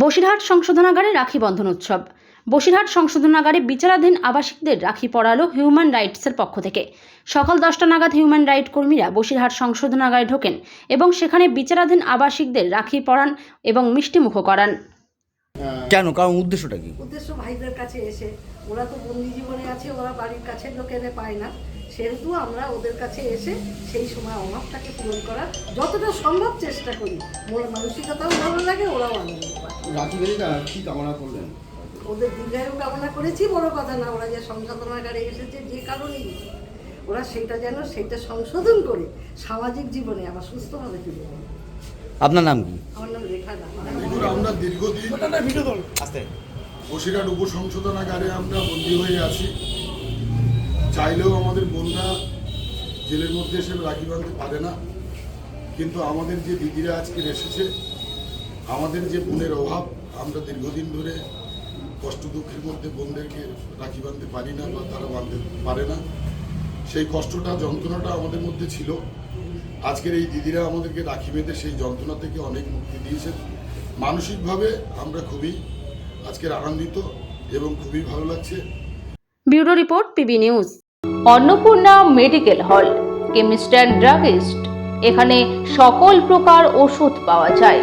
বসিরহাট সংশোধনাগারে রাখি বন্ধন উৎসব। বসিরহাট সংশোধনাগারে বিচারাধীন আবাসিকদের রাখি পড়ালো হিউম্যান রাইটসের পক্ষ থেকে। সকাল দশটা নাগাদ হিউম্যান রাইট কর্মীরা বসিরহাট সংশোধনাগারে ঢোকেন এবং সেখানে বিচারাধীন আবাসিকদের রাখি পরান এবং মিষ্টিমুখ করান। কেন? কারণ উদ্দেশ্যটা কি? উদ্দেশ্য ভাইদের কাছে এসে। ওরা তো বন্দি জীবনে আছে ওরা বাড়ির কাছে লোক এনে পায় না। সেহেতু আমরা ওদের কাছে এসে সেই সময় অভাবটাকে পূরণ করার যতটা সম্ভব চেষ্টা করি। মোর মানসিকতাও ভালো লাগে ওরাও আনন্দ রাখি বেরিকা কি কামনা করলেন? ওদের দীর্ঘায়ু কামনা করেছি বড় কথা না ওরা যে সংশোধনাগারে এসেছে যে কারণেই। ওরা সেটা যেন সেটা সংশোধন করে সামাজিক জীবনে আবার সুস্থভাবে ফিরে আপনার নাম কি? আমার নাম রেখা না আমরা দীর্ঘদিন বসিরহাট উপসংশোধনাগারে আমরা বন্দী হয়ে আছি। চাইলেও আমাদের বোনরা জেলের মধ্যে এসে রাখি বাঁধতে পারে না। কিন্তু আমাদের যে দিদিরা আজকে এসেছে আমাদের যে বোনের অভাব, আমরা দীর্ঘদিন ধরে কষ্ট দুঃখের মধ্যে বোনদেরকে রাখি বাঁধতে পারি না বা তারা বাঁধতে পারে না। সেই কষ্টটা, যন্ত্রণাটা আমাদের মধ্যে ছিল। আজকের এই দিদিরা আমাদেরকে রাখি বেঁধে সেই যন্ত্রণা থেকে অনেক মুক্তি দিয়েছেন। মানসিকভাবে আমরা খুবই আজকের আনন্দিত এবং খুবই ভালো লাগছে। Bureau report PB news. Annapurna medical hall chemist and druggist. এখানে সকল প্রকার ওষুধ পাওয়া যায়।